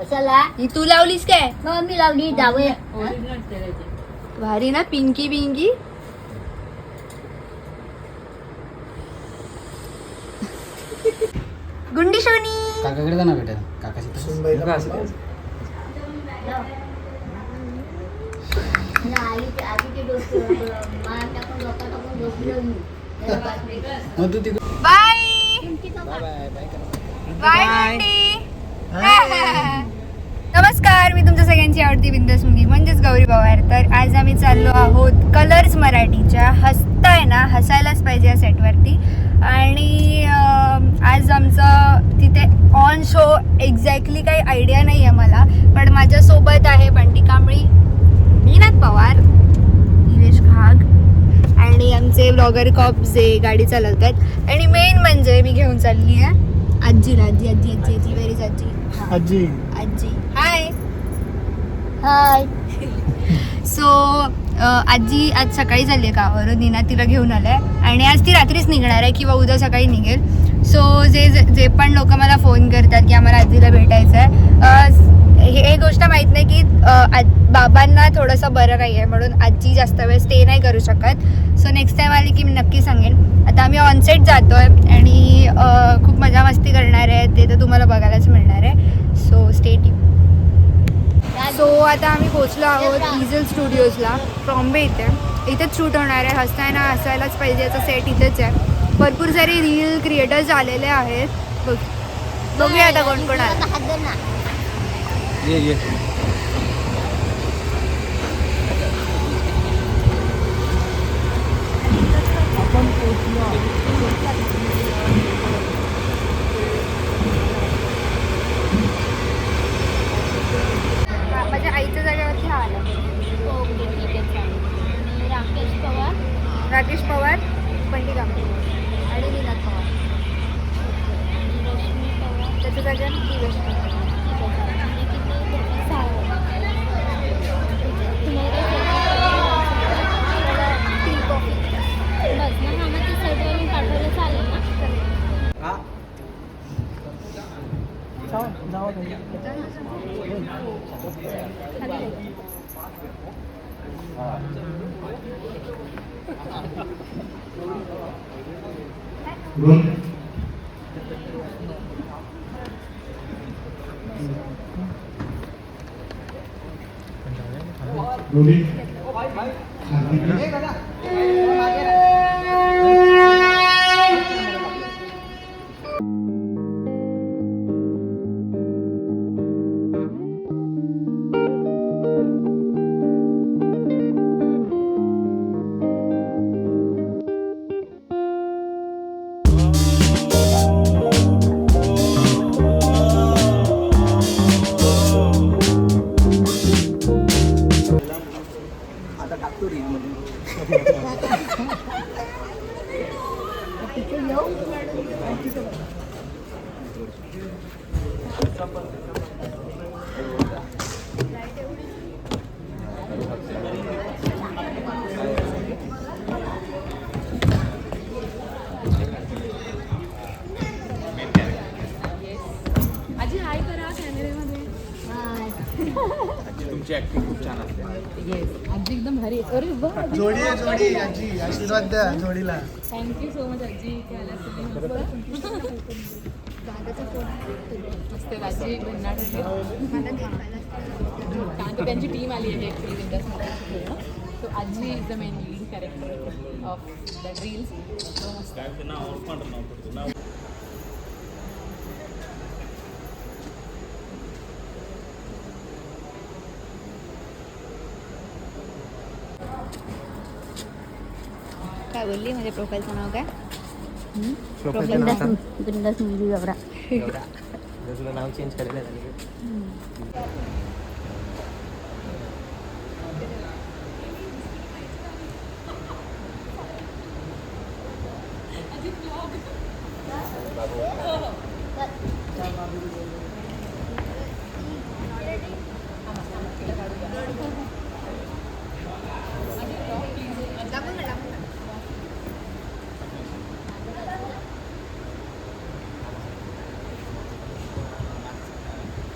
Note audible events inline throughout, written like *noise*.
कशाला? ही तू लावलीस काय? मग मी लावली जावे भारी ना पिंकी पिंकी गुंडी शोनी काकाकडे जा ना बेटा. काकाशी आईचे आधीचे डोस मला टाकून डोका टाकून बसलो मी. जरा पाच मिनिट. मग तू तिकडे बाय. तुमची बाय बाय बाय करा बाय गुंडी. *laughs* नमस्कार मी तुमच्या सगळ्यांची आवडती बिंदस मुंगी म्हणजेच गौरी पवार. तर आज आम्ही चाललो आहोत कलर्स मराठीच्या. हसताय ना हसायलाच पाहिजे या सेटवरती आणि आज आमचं तिथे ऑन शो एक्झॅक्टली काही आयडिया नाही आहे मला पण माझ्यासोबत आहे बंटी कांबळी मीनाथ पवार निवेश घाग आणि आमचे ब्लॉगर कॉप जे गाडी चालवतात. आणि मेन म्हणजे मी घेऊन चालली आहे आजीला आजी आजी आजी आजी व्हेरी आजी आजी आजी हाय हाय सो *laughs* आजी आज सकाळी झाली आहे गावावरून निना तिला घेऊन आलाय. आणि आज ती रात्रीच निघणार आहे किंवा उद्या सकाळी निघेल. सो जे जे जे पण लोक मला फोन करतात की आम्हाला आजीला भेटायचं आहे हे गोष्ट माहीत नाही की आज- बाबांना थोडंसं बरं काही आहे म्हणून आजी जास्त वेळ स्टे नाही करू शकत. सो नेक्स्ट टाईम आली की मी नक्की सांगेन. आता आम्ही ऑनसेट जातो आहे आणि खूप मजा मस्ती करणार आहे. ते तर तुम्हाला बघायलाच मिळणार आहे. सो आता आम्ही पोहोचलो आहोत इझल स्टुडिओजला ट्रॉम्बे इथे. इथेच शूट होणार आहे. हसताना हसायलाच पाहिजे. याचा सेट इथेच आहे. भरपूर सारे रील क्रिएटर्स आलेले आहेत. बघ. बघूया आता कोण कोण आलं धर ना ये ये हा, माझ्या आईच्या जागेवरती हा आला. ओके ठीक आहे चालेल. राकेश पवार? राकेश पवार पंडित कांबळे आणि नीनाथ पवार. आणि रश्मी पवार? त्याच्या जागेवर दिवेश पवार. ठीक आहे चालेल ना? हा. मग ते सेटवरून तुमची ऍक्टिंग खूप छान असते. जोडी आहे जोडी. आजी आशीर्वाद द्या जोडीला. थँक्यू सो मच आजी. की आलात तुम्ही मस्त आजी. भन्नाट कारण तर त्यांची टीम आली आहे. ॲक्च्युली बिंदास सो आजी is the main lead character of the reels so मस्त काय बोलली? माझ्या प्रोफाईलचं नाव काय? बिंदास बिंदास मुलगी गबरा तुला नाव चेंज करायला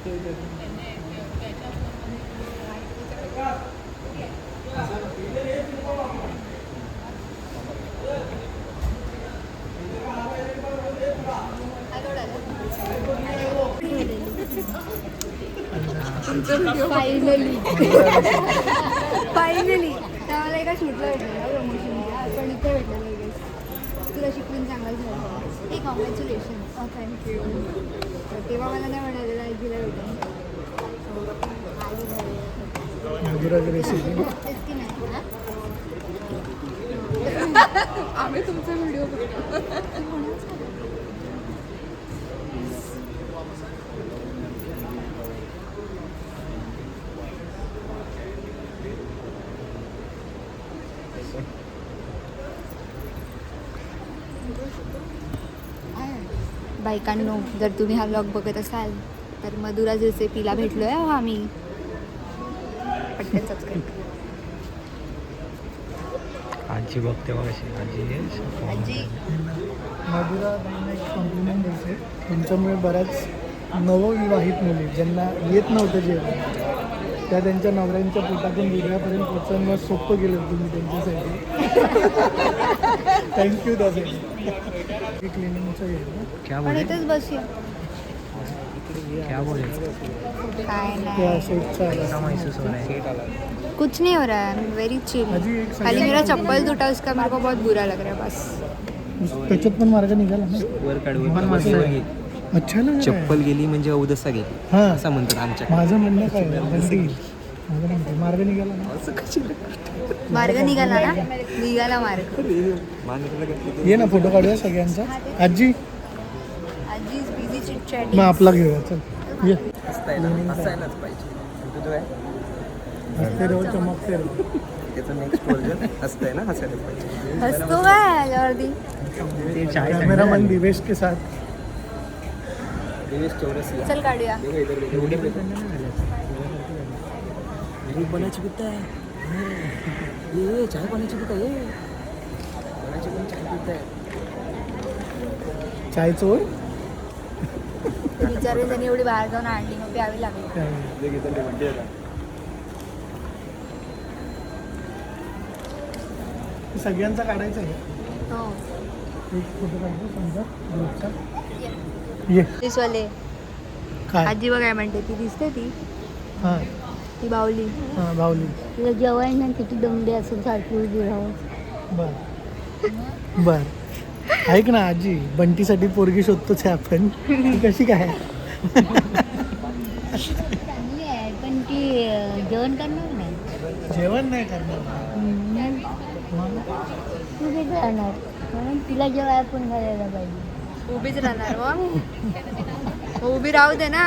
ठीक आहे फायनली फायनली त्या मला एका शूटला भेटलेलं प्रमोशनला पण इथे भेटलेलं लगेच तुला शिकवून चांगलं झालं. हे कॉंग्रॅच्युलेशन थँक्यू तेव्हा मला नाही म्हणालेलं आजीला भेटून. तेच की नाही? आम्ही तुमचा व्हिडिओ बघतो. बायकांनो जर तुम्ही हा ब्लॉग बघत असाल तर मधुरा रेसिपीला भेटलोय हो आम्ही. पटकन सबस्क्राईब आजी बघते अशी आजी आजी. मधुरा एक कॉम्प्लिमेंट द्यायचे तुमच्यामुळे बऱ्याच नवविवाहित मुली ज्यांना येत नव्हतं जेवण. त्या त्यांच्या नवऱ्यांच्या पोटातून वेगळ्यापर्यंत पोचवणं सोपं केलं तुम्ही त्यांच्यासाठी. *laughs* थँक्यू त्यासाठी. क्लिनिंगचं हे ना. क्या पण बोले इथेच बसूया क्या बोले? हो है कुछ नहीं हो रहा है. वेरी चिल खाली मेरा चप्पल टूटा उसका मेरे को बहुत बुरा लग रहा है बस. त्याच्यात पण मार्ग निघाला ना? वर पण काढून. मस्त आहे. अच्छा ना. चप्पल गेली म्हणजे अवदसा गेली. हां. असं म्हणतात आमच्या माझं म्हणणं काय माझं म्हणते मार्ग निघाला ना. मार्ग निघाला ना? निघाला मार्ग. ये ना फोटो काढूया सगळ्यांचा. आजी? बिझी मग आपला घेऊया चल. ये. असायलाच पाहिजे. हसते रहो चमकते रहो. त्याचं नेक्स्ट वर्जन असतंय ना हसायलाच पाहिजे. हसतो काय कॅमेरामॅन दिवेश के साथ. चल काढूया बनायची आहे? ये चाय बनायची पण चाय आहे. चाय चोर? बिचारे त्यांनी एवढी बाहेर जाऊन आणली मग प्यावी लागली. सगळ्यांचा काढायचा आहे. हो. एक फोटो काढतो समजा ग्रुपचा ये. पोलीसवाले. काय? आजी बघाय म्हणते ती दिसते ती. हां. ती बावली हां भावली तुला जेवायला ना किती दमडी असेल सारखी उभी राहून बर. बर. ऐक ना आजी बंटीसाठी पोरगी शोधतोच आहे आपण. ती कशी काय? चांगली आहे पण ती अं, जेवण करणार नाही. जेवण नाही करणार. मग? तू वेगळं राहणार म्हणून तिला जेव्हा आपण घालायला पाहिजे. उभीच राहणार व हो, उभी राहू दे ना?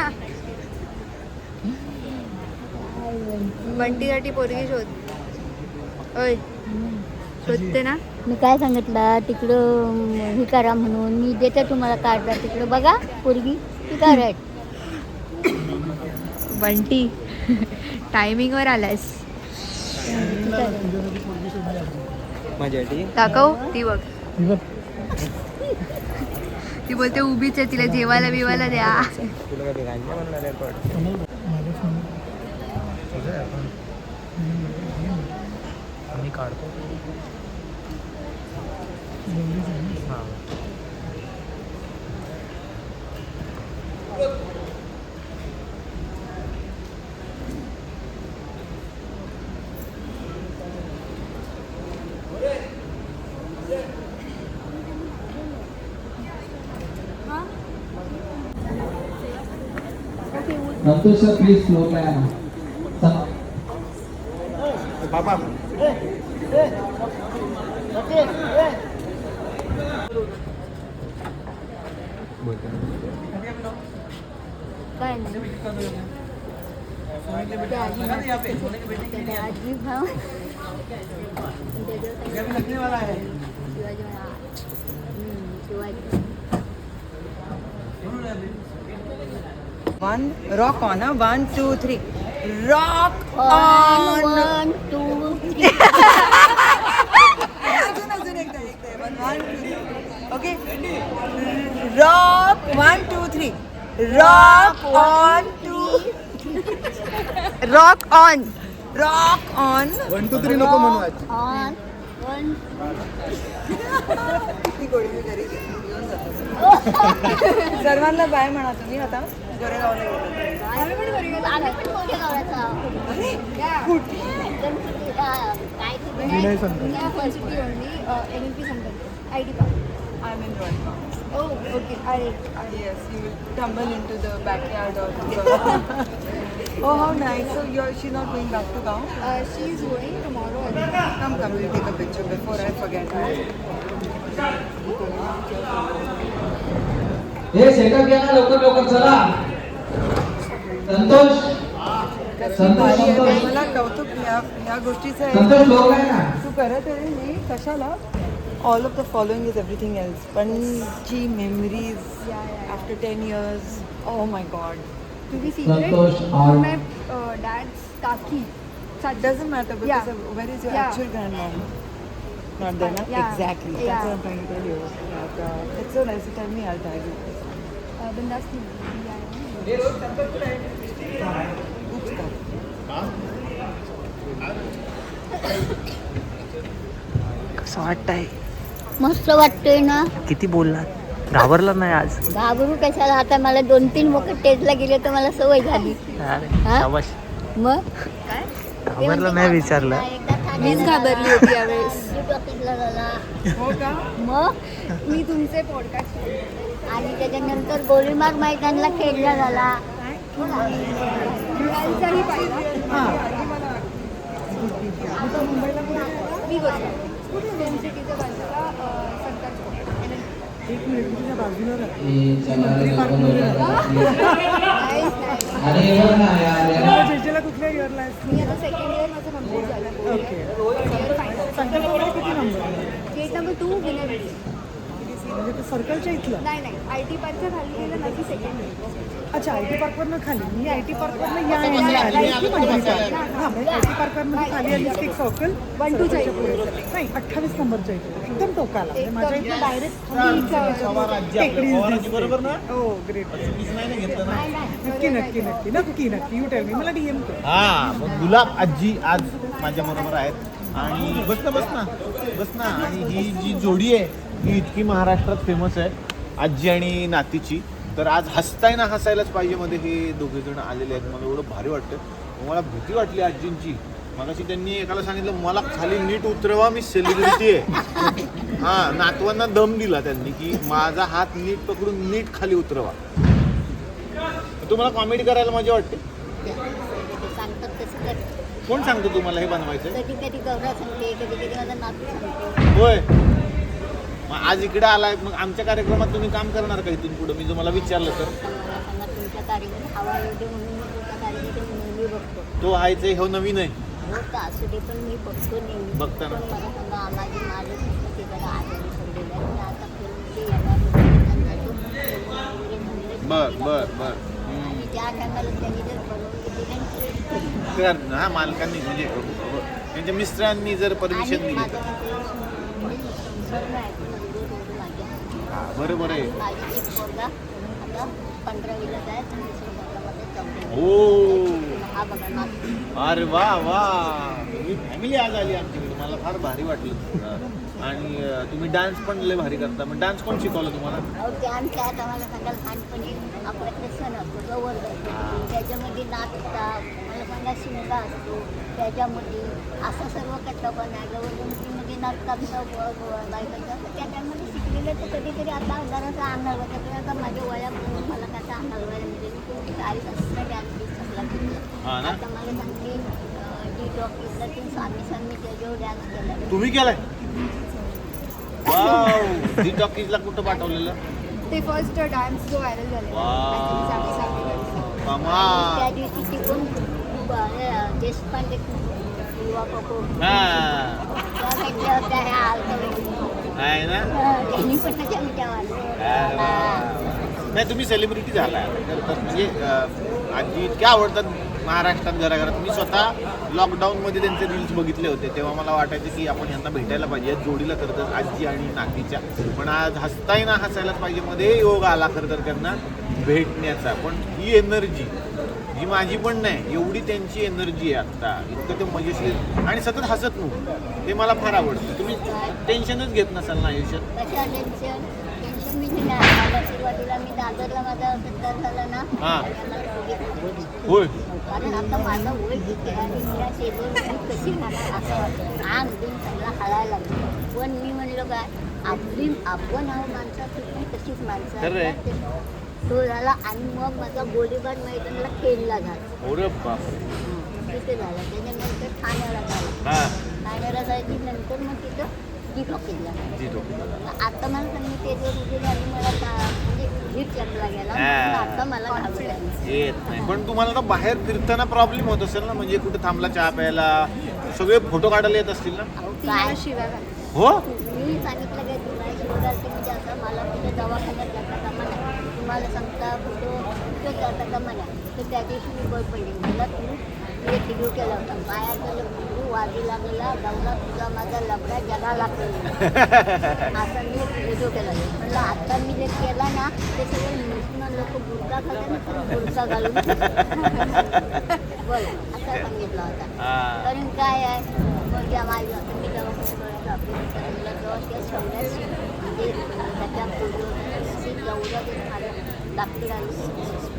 बंटीसाठी पोरगी शोध. ओय शोधते ना. मी काय सांगितलं? तिकडं हे करा म्हणून. मी देते तुम्हाला काढता तिकडं बघा पोरगी. ती काढत बंटी टायमिंगवर आलायस. माझ्यासाठी. दाखव ती बघ. ही बघ. ती बोलते उभीच आहे तिला जेवायला बिवायला द्या. तुला काय गाणी म्हणणार आहे पण कोणाला बघ? माझ्या फोन आम्ही काढतो हां संतोष सर प्लीज फ्लोर पे आना सं- काय नाही त्या आजी त्या आजी भाव शिवाजी महाराज हम्म, Shivaji One, rock on, huh? One, two, three. Rock on. one, two, three. अजून अजून एकदा एकदा one, one, two, three. Okay. Rock one, two, three. Rock on two. Rock on Rock on. One two three नको म्हणू आजी On, one, ती गोडवी घरी घेऊन जातो. सर्वांना बाय म्हणा तुम्ही आता गोरेगावला I I'm in Yes, you will tumble into the backyard or the. oh, how nice! So you're she's not going back to Gaon? going tomorrow. I think. Come, come, we'll take a picture before I forget. हे setup घ्या ना लवकर लवकर चला. संतोष. संतोष मला कौतुक या या गोष्टीचं आहे. संतोष लोक आहे ना? तू करत आहे मी कशाला? All of the following is everything else पण जी memories after ten years oh my god to be secret Santosh और माय डॅड्स काकी. It doesn't matter because Yeah. of, where is your Yeah. actual grandmom? Not there, na? Yeah. Exactly. That's Yeah. what I'm trying to tell you. But, uh, it's so nice to tell me. I'll tag you. कसं वाटतंय मस्त वाटतोय ना किती बोलला घाबरला नाही आज घाबरू कशाला आता मला दोन तीन वखत टेस्टला गेले तर मला सवय झाली हा? मग घाबरला नाही विचारलं मीच घाबरली होती यावेळेस ऑफिसला झाला. हो का? मग मी तुमचे पॉडकास्ट आणि त्याच्यानंतर गोलीमार मैदानला खेळला झाला. एक मिनिट तुझ्या बाजूला राहा. चला रे, लवकर लवकर. Nice, nice. अरे बघ ना यार यार. तुला जेजेला कुठल्या इयरला मी आता सेकंड इयर माझं कंप्लीट झालं. ओके संकल्पना किती नंबर? गेट नंबर टू विनर म्हणजे ते सर्कलच्या इथलं? नाही नाही. आय टी पार्कच्या खाली गेलं माझी सेकंड अच्छा आय टी पार्कवरनं खाली. मी आय टी पार्कवरनं या याने आली. की म्हणजे आय टी पार्कवरनं खाली आली एक सर्कल two च्या इथे. नाही अठ्ठावीस नंबरच्या इथे. एकदम टोकाला. म्हणजे माझ्या इथे डायरेक्ट बरोबर ना? हो ग्रेट नाही नाही नक्की नक्की नक्की नक्की. नक्की यू टेल मी मला डीएम कर. हा मग गुलाब आजी आज माझ्या बरोबर आहेत. आणि बस ना बस ना बस ना. आणि ही जी जोडी आहे ही इतकी महाराष्ट्रात फेमस आहे आजी आणि नातीची. तर आज हसताय ना हसायलाच पाहिजे मध्ये हे दोघे जण आलेले आहेत. मला एवढं भारी वाटतं मला भीती वाटली आजींची. मगाशी त्यांनी एकाला सांगितलं मला खाली नीट उतरवा मी सेलिब्रिटी आहे. *laughs* हा नातवांना दम दिला त्यांनी की माझा हात नीट पकडून नीट खाली उतरवा. तुम्हाला कॉमेडी करायला मजा वाटते? कोण सांगतो तुम्हाला हे बनवायचं? कधी कधी गौरा सांगते कधी कधी माझा नातू सांगतो. होय. मग आज इकडे आलाय मग आमच्या कार्यक्रमात तुम्ही काम करणार का इथून पुढे? मी तुम्हाला विचारलं तर. तर मला सांगा तुमच्या कार्यक्रम हवा येऊ दे म्हणून मी तुमच्या कार्यक्रम नेहमी बघतो. तो व्हायचं हो नवीन आहे. हो तर असू दे पण मी बघतो नेहमी. बघता ना. पण मला सांगा माझी माझं पुस्तक जरा आजारी पडलेलं आहे मी आता फिल्ममध्ये येणार होते. त्यांना तो film वगैरे म्हणलं की बर बर. बर. आणि त्या टायमाला त्यांनी जर हा मालकांनी म्हणजे त्यांच्या मिस्टरांनी जर परमिशन दिली तर. हा, बरोबर आहे. हा. अरे वा वा. फॅमिली आज आली आमच्याकडे मला फार भारी वाटलं. आणि तुम्ही डान्स पण लय भारी करता. मग डान्स कोण शिकवलं तुम्हाला? अहो त्यान त्यात आम्हाला सांगाल लहानपणी आपल्याकडे सण असतो गवर असतो त्याच्यामध्ये नाचता मला सांगा शिमगा असतो. त्याच्यामध्ये असं सर्व कट्टापण आहे. गवरमध्ये नाचता बिता बायकाच्या त्या टायमध्ये शिकलेलं तर कधीतरी आता जरासा अंगाल तर आता माझ्या वयाप्रमाणे मला त्याचा अंगाल म्हणजे चाळीस असता डान्स हा ना? आता मला सांगते तुम्ही केलाय? वाव दी टॉकीजला कुठं पाठवलेलं? ते फर्स्ट डान्स जो व्हायरल कमाल. त्या दिवशी देशपांडे युवा ना. नाही तुम्ही सेलिब्रिटी झाला म्हणजे आजी इतक्या आवडतात महाराष्ट्रात घराघरात मी स्वतः लॉकडाऊनमध्ये त्यांचे रील्स बघितले होते. तेव्हा मला वाटायचं की आपण यांना भेटायला पाहिजे. जोडीला खरं तर आजी आणि नातीच्या. पण आज हसताही ना हसायलाच पाहिजे. मध्ये योग आला खरं तर त्यांना भेटण्याचा. पण ही एनर्जी ही माझी पण नाही. एवढी त्यांची एनर्जी आहे आत्ता इतकं ते मजेशीर आणि सतत हसत नव्हतं ते मला फार आवडतं. तुम्ही टेन्शनच घेत नसाल ना आयुष्यात? हा. होय. कारण आता माझं वय किती आहे? आणि मी या टेबल कशी राहणार असं वाटतं. अंग बिन सगळं हलायला लागलं. पण मी म्हणलं काय आपली आपण आहो माणसं तिथून तशीच माणसं. आहेत. तो झाला आणि मग माझा गोलीबार मैदानाला खेळला झाला. तिथे झाला. त्याच्यानंतर ठाण्याला झाला. हा. ठाण्याला जायची नंतर मग तिथं जी आता मला सांगितलं झाली मला का- म्हणजे हिट गेला हा. आता मला येत नाही. पण तुम्हाला ना बाहेर फिरताना प्रॉब्लेम होत असेल ना? म्हणजे कुठे थांबला चहा प्यायला? सगळे फोटो काढायला येत असतील ना? शिव्या. हो? मी सांगितलं काय तुला शिवरात्र म्हणजे असं मला कुठे दवाखान्यात जाता कामा नाही तुम्हाला सांगता जाता कामा नाही तर त्या दिवशी मी बळ पडली. मला तू व्हिडिओ केला होता. पायाचा लग्न वाजी लागलेला दौला तुझा माझा लफडा जगा लागलेला असा मी व्हिडिओ केला. म्हणलं आता मी जे केला ना ते सगळे मुस्लिम लोक बुरका तर बुरका घालून. *laughs* बोल असा सांगितला होता. कारण काय आहे? मग या माझ्या मी दवाखान्यात ऑपरेशन करायला त्या सगळ्याच म्हणजे त्याच्या जेवढं ते झालं डॉक्टर आली.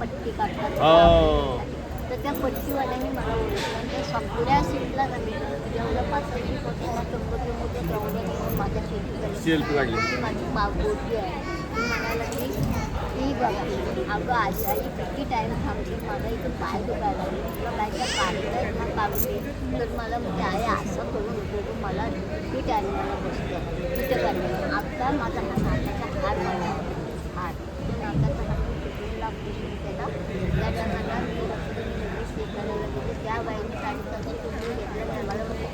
पट्टी काढतात हो तर त्या पट्टीवाल्याने मला ओळखलं. त्या सगळ्या सीटला नव्हे जेवढं पाच सीट होते ना कंपनी होते तेवढं मी माझ्या सीट सेल्फी काढली ती माझी मागोटी आहे. ती म्हणाला की ती बघा. अगं आशाई किती टाईम थांबते मला इथं पाय दुखायला लागले. तुला काय काय काढतायत ना काढते तर मला म्हणजे आहे असं करून उपयोग *laughs* मला किती टायमाला बसतं तिथं काढलं आता माझा हा नाकाचा हार मला हार तो नाकाचा हार मी ऑपरेशन केला त्या टायमाला मी नोटीस हे करायला गेले त्या बाईने साडेसातशे रुपये घेतलं नाही मला म्हणजे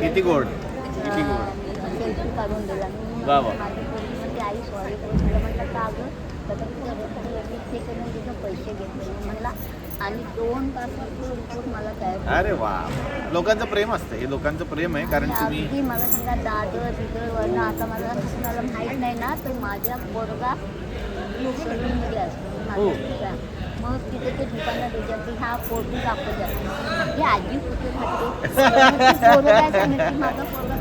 किती गोड? किती गोड? सेल्फी काढून दिला. मी वा वा. माझी पोरगी म्हणते आई सॉरी मला म्हटलं का गं तर तुझ्या डॉक्टरने लगेच ते करून तिथं पैसे घेतले. मी म्हणला आणि दोन रिपोर्ट मला तयार अरे वा. लोकांचं प्रेम असतं. हे लोकांचं प्रेम आहे कारण तुम्ही अगदी मला सांगा दादर बिदर वरनं आता मला मला माहीत नाही ना तर माझ्या पोरगा मध्ये असतो. हो. मग तिथे ते दुकानात विचारते हा फोटो दाखवतात ही आजी *laughs* माझा पोरगा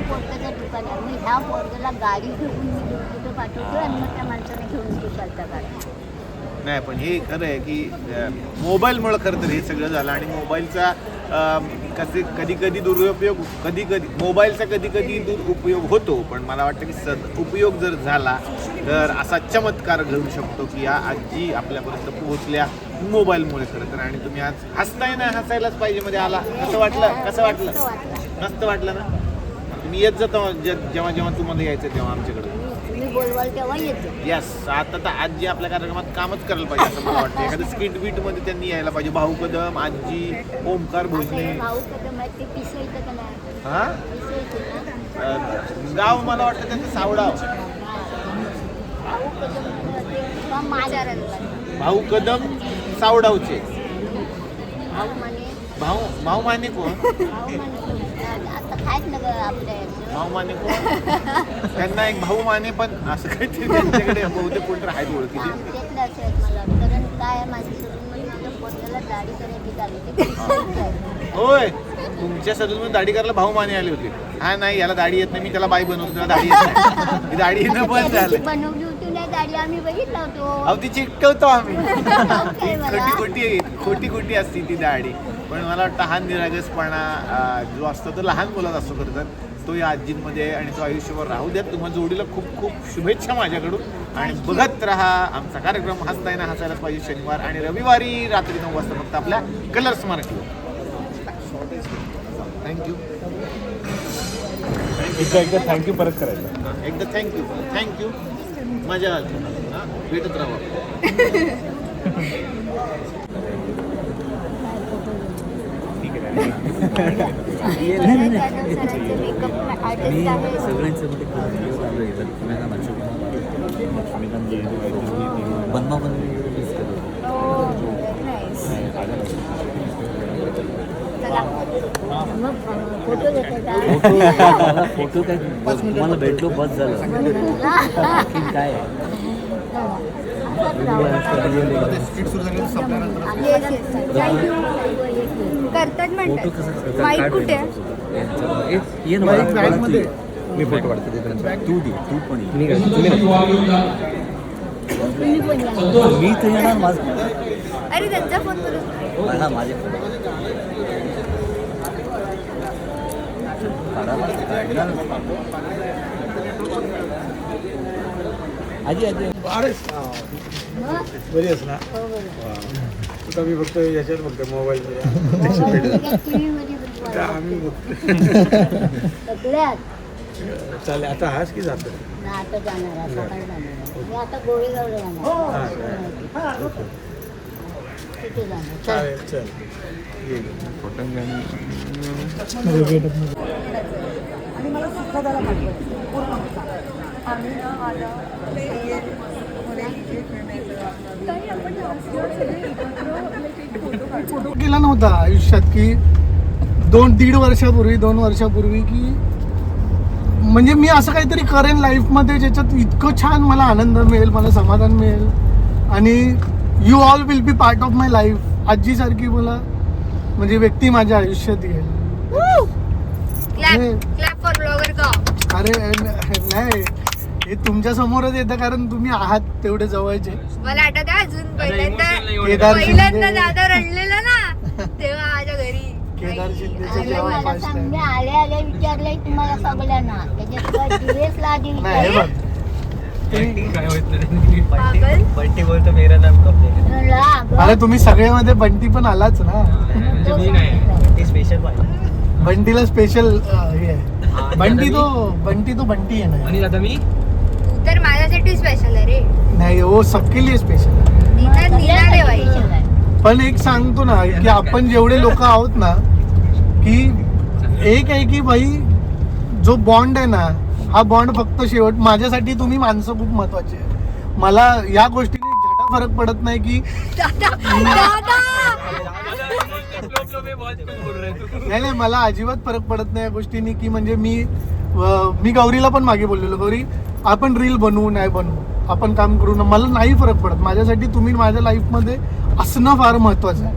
पोरगाच्या दुकानात. मग ह्या पोरगाला गाडी घेऊन मी कुठे पाठवतो आणि मग त्या माणसाने घेऊन तू चालता काढ. नाही पण हे खरं आहे की मोबाईलमुळं खरं तर हे सगळं झालं आणि मोबाईलचा कसे कधी कधी दुरुपयोग कधी कधी मोबाईलचा कधी कधी दुरुपयोग होतो पण मला वाटतं की सद उपयोग जर झाला तर असा चमत्कार घडू शकतो की या आजी आपल्यापर्यंत पोहोचल्या मोबाईलमुळे खरं तर. आणि तुम्ही आज हसताय ना हसायलाच पाहिजे मध्ये आला. कसं वाटलं? कसं वाटलं? मस्त वाटलं. ना? तुम्ही येत जाता जे- जेव्हा जेव्हा तुम्हाला यायचं तेव्हा आमच्याकडे. मी बोलवाल तेव्हा येतो. येस आता तर आजी आपल्या कार्यक्रमात कामच करायला पाहिजे असं मला वाटतं. एखादं स्किट बीटमध्ये त्यांनी यायला पाहिजे. भाऊ कदम आजी ओमकार भोजने. हे भाऊ कदम आहेत ते पिसळतं का नाही? हा? पिसळते ना? अं, गाव मला वाटतं त्यांचं सावडाव. भाऊ कदम ते किंवा माझ्या भाऊ कदम सावडावचे. भाऊ म्हणे भाऊ भाऊ माने कोण? भाऊ म्हणे खायच ना आपल्या. भाऊ माने कोण? त्यांना एक भाऊ माने पण असं काहीतरी त्यांच्याकडे बहुतेक कोणतरी आहेत ओळखीचे. आमच्यातलं असं आहे मला. कारण काय माझी सोडून माझ्या पोरग्याला दाढी करायची झाली ते पिसळतं आहे. होय. तुमच्या सदून दाढी करायला भाऊ माने आले होते. हा नाही याला दाढी येत नाही. मी त्याला बाई बनवतो त्याला दाढी येत नाही. ही दाढी येणं आता बंद त्या दिवशी झालं बनवली होती नाही दाढी आम्ही बघितला होतो. अहो ती चिकटवतो आम्ही. *laughs* मला? खोटी खोटी खोटी खोटी असते ती दाढी. पण मला वाटतं हा निरागसपणा जो असतो तो लहान मुलात असतो खरं तर तो या आजींमध्ये आणि तो आयुष्यभर राहू द्यात. तुम्हाला जोडीला खूप खूप शुभेच्छा माझ्याकडून. आणि बघत राहा आमचा कार्यक्रम हसताय ना हसायलाच पाहिजे शनिवार आणि रविवारी रात्री नऊ वाजता फक्त आपल्या कलर्स मराठीवर थँक्यू एकदा एकदा थँक्यू परत करायचं. एकदा थँक्यू थँक्यू हां भेटत राहा *laughs* मेकअप सगळ्यांचं मध्ये बनवा बनवी करतो फोटो काय तुम्हाला भेटलो बस झालं काय आहे? थँक्यू करतात म्हणतात? माईक कुठे? बाईक मला- बॅगमध्ये. मी फोटो काढतो ते दे तू पण. मी तर येणार माझं. अरे त्यांचा फोन करू हा माझे. आजी आजी? बरी ना? हो. तुका मी फक्त याच्यात बघतो मोबाईल. आम्ही बघतो चालेल आता हाच की जातो ना आता जाणार आता गोळेगावला जाणार. चल. चालेल चल. आणि मला सुखदाला पाठवायचं पूर्ण आम्ही ना माझ्या मध्ये एक फोटो केला नव्हता आयुष्यात की दोन दीड वर्षापूर्वी दोन वर्षापूर्वी की म्हणजे मी असं काहीतरी करेन लाईफमध्ये ज्याच्यात इतकं छान मला आनंद मिळेल मला समाधान मिळेल. आणि you all will be part of my life आजीसारखी मला म्हणजे व्यक्ती माझ्या आयुष्यात येईल. क्लॅप क्लॅप फॉर ब्लॉगर का. अरे नाही. हे तुमच्या समोरच येतं कारण तुम्ही आहात तेवढे जवळचे. मला आठवत आहे अजून पहिल्यांदा केदार पहिल्यांदा शिंदे दादा रडलेला ना *laughs* तेव्हा माझ्या घरी केदार शिंदेचं मला first time. आल्या आल्या विचारलंय तुम्हाला सगळ्यांना. त्याच्यात नाही हे बघ. पागल? बंटी बोलतो मेरा नाम अरे तुम्ही सगळ्यामध्ये बंटी पण आलाच ना. स्पेशल पाहिजे. बंटीला स्पेशल हे आहे. बंटी तो बंटी तो बंटी आहे ना. आणि आता मी? तर माझ्यासाठी स्पेशल आहे रे. नाही हो सबके लिए स्पेशल. पण एक सांगतो ना की आपण जेवढे लोक आहोत ना की एक आहे की भाई जो बॉन्ड आहे ना हा बॉन्ड फक्त शेवट माझ्यासाठी तुम्ही माणसं खूप महत्वाची आहे मला या गोष्टीने झाटा फरक पडत नाही की दादा दादा! नाही नाही मला अजिबात फरक पडत नाही या गोष्टीने की म्हणजे मी अं, मी गौरीला पण मागे बोललेलो गौरी. आपण रील बनवू नाही बनवू. आपण काम करू ना. मला नाही फरक पडत. माझ्यासाठी तुम्ही माझ्या लाईफमध्ये असणं फार महत्वाचं आहे.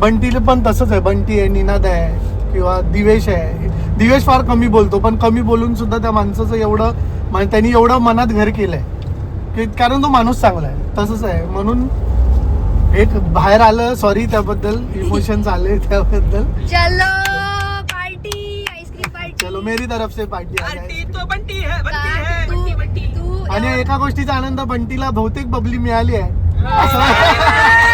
बंटीला पण तसंच आहे. बंटी आहे निनाद आहे किंवा दिवेश आहे. दिवेश फार कमी बोलतो पण कमी बोलून सुद्धा त्या माणसाचं एवढं म्हणजे त्यांनी एवढं मनात घर केलंय. की कारण तो माणूस चांगला आहे. तसंच आहे. म्हणून एक बाहेर आलं सॉरी त्याबद्दल. इमोशन्स आले त्याबद्दल चलो पार्टी आईस्क्रीम पार्टी चलो मेरी तरफ से पार्टी आ जाए. तो बंटी है तू तू आणि एका गोष्टीचा आनंद बंटीला बहुतेक बबली मिळाली आहे. असं